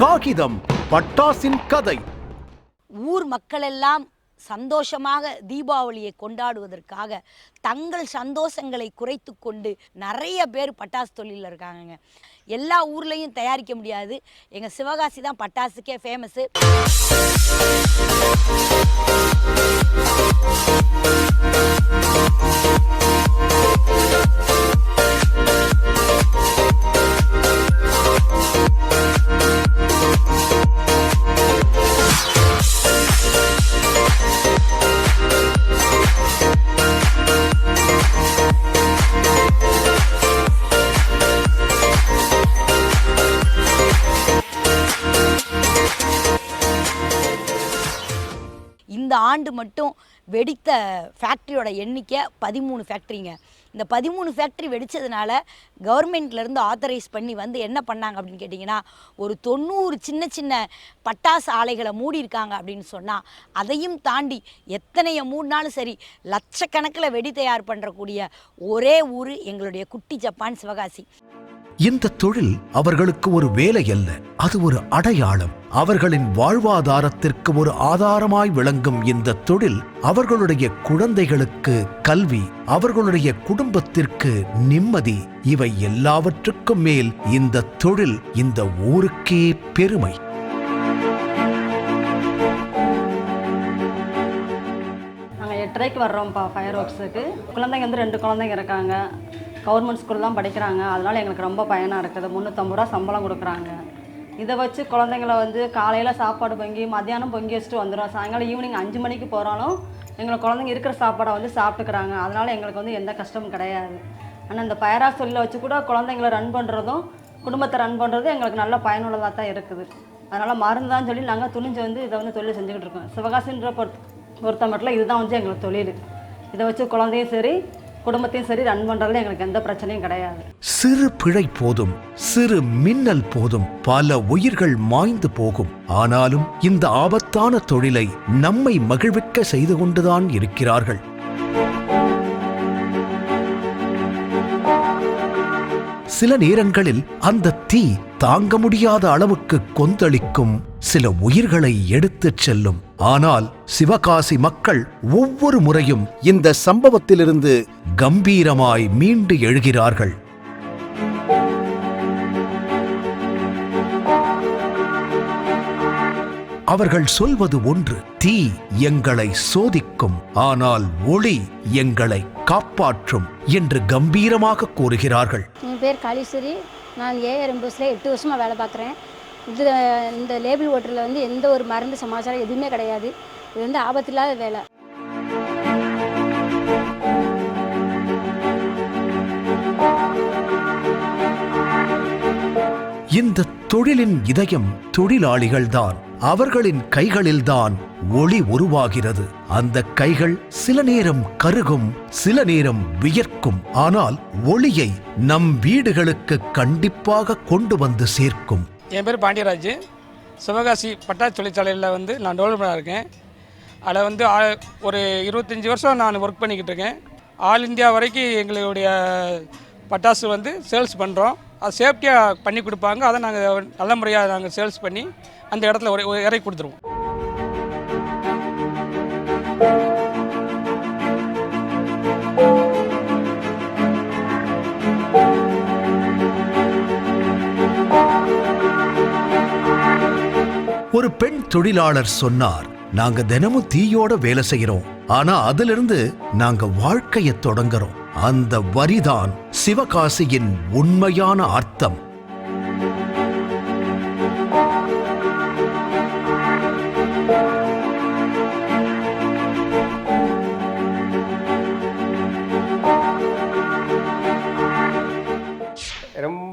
காகிதம் பட்டாசின் கதை. ஊர் மக்களெல்லாம் சந்தோஷமாக தீபாவளியை கொண்டாடுவதற்காக தங்கள் சந்தோஷங்களை குறைத்து கொண்டு நிறைய பேர் பட்டாசு தொழிலில் இருக்காங்கங்க. எல்லா ஊர்லேயும் தயாரிக்க முடியாது. எங்கள் சிவகாசி தான் பட்டாசுக்கே ஃபேமஸு ஆண்டு மட்டும் வெடித்த ஃபேக்ட்ரியோட எண்ணிக்கை பதிமூணு ஃபேக்ட்ரிங்க இந்த பதிமூணு ஃபேக்ட்ரி வெடித்ததுனால கவர்மெண்ட்லேருந்து ஆத்தரைஸ் பண்ணி வந்து என்ன பண்ணாங்க அப்படின்னு கேட்டிங்கன்னா ஒரு தொண்ணூறு சின்ன சின்ன பட்டாசு ஆலைகளை மூடியிருக்காங்க அப்படின்னு சொன்னால் அதையும் தாண்டி எத்தனைய மூடினாலும் சரி லட்சக்கணக்கில் வெடி தயார் பண்ணுறக்கூடிய ஒரே ஊர் எங்களுடைய குட்டி ஜப்பான் சிவகாசி. இந்த தொழில் அவர்களுக்கு ஒரு வேலை அல்ல அது ஒரு அடையாளம். அவர்களின் வாழ்வாதாரத்திற்கு ஒரு ஆதாரமாய் விளங்கும் இந்த தொழில் அவர்களுடைய குழந்தைகளுக்கு கல்வி அவர்களுடைய குடும்பத்திற்கு நிம்மதி இவை எல்லாவற்றுக்கும் மேல் இந்த தொழில் இந்த ஊருக்கே பெருமை. நாங்கள் எட்டரைக்கு வர்றோம்ப்பா ஃபயர் ஒர்க்ஸுக்கு குழந்தைங்க வந்து ரெண்டு குழந்தைங்க இருக்காங்க. கவர்மெண்ட் ஸ்கூல் தான் படிக்கிறாங்க. அதனால் எங்களுக்கு ரொம்ப பயனாக இருக்குது. முந்நூற்றம்பது ரூபா சம்பளம் கொடுக்குறாங்க. இதை வச்சு குழந்தைங்கள வந்து காலையில் சாப்பாடு பொங்கி மத்தியானம் பொங்கி வச்சுட்டு வந்துடும் சாயங்காலம் ஈவினிங் அஞ்சு மணிக்கு போகிறாலும் எங்களை குழந்தைங்க இருக்கிற சாப்பாடை வந்து சாப்பிட்டுக்கிறாங்க. அதனால் எங்களுக்கு வந்து எந்த கஷ்டமும் கிடையாது. ஆனால் இந்த பயரா சொல்லில் வச்சு கூட குழந்தைங்கள ரன் பண்ணுறதும் குடும்பத்தை ரன் பண்ணுறதும் எங்களுக்கு நல்ல பயனுள்ளதாக தான் இருக்குது. அதனால் மருந்தான்னு சொல்லி நாங்கள் துணிஞ்சு வந்து இதை வந்து தொழில் செஞ்சுக்கிட்டு இருக்கோம். சிவகாசின்ற பொறுத்த பொறுத்த மட்டும் இதுதான் வந்து எங்களுக்கு தொழில். இதை வச்சு குழந்தையும் சரி குடும்பத்தையும் சரி ரன் பண்ணுறதுல எங்களுக்கு எந்த பிரச்சனையும் கிடையாது. சிறு பிழை போதும் சிறு மின்னல் போதும் பல உயிர்கள் மாய்ந்து போகும். ஆனாலும் இந்த ஆபத்தான தொழிலை நம்மை மகிழ்விக்க செய்து கொண்டுதான் இருக்கிறார்கள். சில நேரங்களில் அந்த தீ தாங்க முடியாத அளவுக்கு கொந்தளிக்கும் சில உயிர்களை எடுத்துச் செல்லும். ஆனால் சிவகாசி மக்கள் ஒவ்வொரு முறையும் இந்த சம்பவத்திலிருந்து கம்பீரமாய் மீண்டு எழுகிறார்கள். அவர்கள் சொல்வது ஒன்று தீ எங்களை சோதிக்கும் ஆனால் ஒளி எங்களை காப்பாற்றும் என்று கம்பீரமாக கூறுகிறார்கள். என் பேர் காளீஸ்வரி. நான் ஏஆர் எம்பஸில் எட்டு வருஷமாக வேலை பார்க்குறேன். இதில் இந்த லேபிள் ஓட்டரில் வந்து எந்த ஒரு மருந்து சமாச்சாரம் எதுவுமே கிடையாது. இது வந்து ஆபத்தில்லாத வேலை. இந்த தொழிலின் இதயம் தொழிலாளிகள்தான். அவர்களின் கைகளில்தான் ஒளி உருவாகிறது. அந்த கைகள் சில நேரம் கருகும் சில நேரம் வியர்க்கும். ஆனால் ஒளியை நம் வீடுகளுக்கு கண்டிப்பாக கொண்டு வந்து சேர்க்கும். என் பேர் பாண்டியராஜ். சிவகாசி பட்டாசு தொழிற்சாலையில் வந்து நான் டெவலப்பராக இருக்கேன். அதில் வந்து ஆ- ஒரு இருபத்தஞ்சி வருஷம் நான் ஒர்க் பண்ணிக்கிட்டு இருக்கேன். ஆல் இந்தியா வரைக்கும் எங்களுடைய பட்டாசு வந்து சேல்ஸ் பண்ணுறோம் அது சேஃப்டியாக பண்ணி கொடுப்பாங்க. அதை நாங்கள் நல்ல முறையாக நாங்கள் சேல்ஸ் பண்ணி அந்த இடத்துல ஒரு இறக்கி கொடுத்துருவோம். ஒரு பெண் தொழிலாளர் சொன்னார் நாங்க தினமும் தீயோட வேலை செய்யறோம் ஆனா அதிலிருந்து நாங்க வாழ்க்கைய தொடங்குறோம். அந்த வரிதான் சிவகாசியின் உண்மையான அர்த்தம்.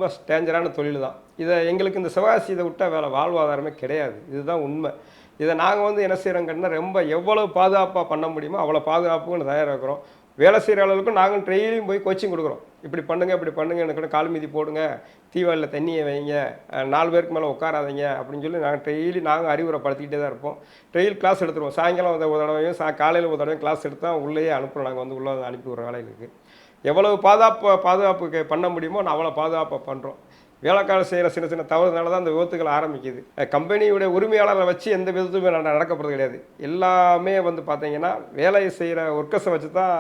ரொம்ப டேஞ்சரான தொழில் தான் இதை எங்களுக்கு இந்த சிவகாசி இதை விட்டால் வேலை வாழ்வாதாரமே கிடையாது. இதுதான் உண்மை. இதை நாங்கள் வந்து என்ன செய்கிறோங்கன்னா ரொம்ப எவ்வளோ பாதுகாப்பாக பண்ண முடியுமோ அவ்வளோ பாதுகாப்புன்னு தயாராக இருக்கிறோம் வேலை செய்கிற அளவுக்கு நாங்கள் டெய்லியும் போய் கோச்சிங் கொடுக்குறோம். இப்படி பண்ணுங்கள் இப்படி பண்ணுங்க எனக்கு கால் மீதி போடுங்க தீவாளியில் தண்ணியை வைங்க நாலு பேருக்கு மேலே உட்காராதீங்க அப்படின்னு சொல்லி நாங்கள் டெய்லி நாங்கள் அறிவுரைப்படுத்திக்கிட்டே தான் இருப்போம். டெய்லி கிளாஸ் எடுத்துருவோம். சாயங்காலம் ஒரு தடவையும் சா காலையில் ஒரு தடவையும் கிளாஸ் எடுத்து தான் உள்ளேயே அனுப்புகிறோம் நாங்கள் வந்து உள்ளே அனுப்பி விட்ற வேலைகளுக்கு எவ்வளவு பாதுகாப்பு பாதுகாப்புக்கு பண்ண முடியுமோ நான் அவ்வளோ பாதுகாப்பாக பண்ணுறோம் வேலைக்காரர் செய்கிற சின்ன சின்ன தவறுனால தான் அந்த விபத்துகள் ஆரம்பிக்குது. கம்பெனியுடைய உரிமையாளரை வச்சு எந்த விதத்துமே நடக்கப்படுறது கிடையாது. எல்லாமே வந்து பார்த்தீங்கன்னா வேலையை செய்கிற ஒர்க்கர்ஸை வச்சு தான்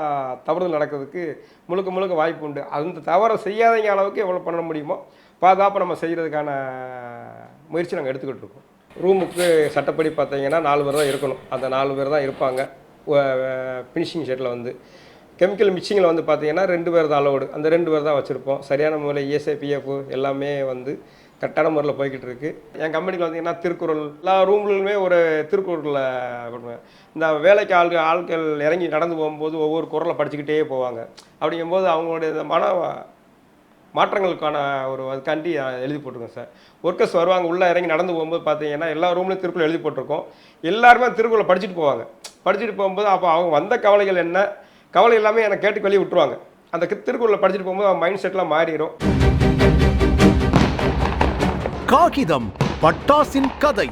தவறுகள் நடக்கிறதுக்கு முழுக்க முழுக்க வாய்ப்பு உண்டு. அந்த தவறை செய்யாதீங்க அளவுக்கு எவ்வளோ பண்ண முடியுமோ பாதுகாப்பு நம்ம செய்கிறதுக்கான முயற்சி நாங்கள் எடுத்துக்கிட்டு இருக்கோம். ரூமுக்கு சட்டப்படி பார்த்தீங்கன்னா நாலு பேர் தான் இருக்கணும். அந்த நாலு பேர் தான் இருப்பாங்க. ஃபினிஷிங் ஷெட்டில் வந்து. கெமிக்கல் மிக்சிங்கில் வந்து பார்த்தீங்கன்னா ரெண்டு பேர் தான் அலோடு அந்த ரெண்டு பேர் தான் வச்சுருப்போம். சரியான முறையில் இஎஸ்ஐபிஎஃப் எல்லாமே வந்து கரெக்டான முறையில் போய்கிட்டு இருக்கு. என் கம்பெனியில் வந்தீங்கன்னா திருக்குறள் எல்லா ரூம்லுமே ஒரு திருக்குறளில் பண்ணுவேன். இந்த வேலைக்கு ஆள்கள் ஆட்கள் இறங்கி நடந்து போகும்போது ஒவ்வொரு குரலை படிச்சுக்கிட்டே போவாங்க. அப்படிங்கும்போது அவங்களுடைய இந்த மன மாற்றங்களுக்கான ஒரு அதுக்காண்டி எழுதி போட்டிருக்கேன் சார். ஒர்க்கர்ஸ் வருவாங்க உள்ளே இறங்கி நடந்து போகும்போது பார்த்தீங்கன்னா எல்லா ரூம்லையும் திருக்குறள் எழுதி போட்டிருக்கோம். எல்லாருமே திருக்குறளை படிச்சுட்டு போவாங்க. படிச்சுட்டு போகும்போது அப்போ அவங்க வந்த கவலைகள் என்ன? கவலை எல்லாமே எனக்கு கேட்டு வெளியே விட்டுருவாங்க. அந்த கி- திருக்குறளை படிச்சுட்டு போகும்போது மைண்ட் செட்லாம் மாறிடும் காகிதம் பட்டாசின் கதை.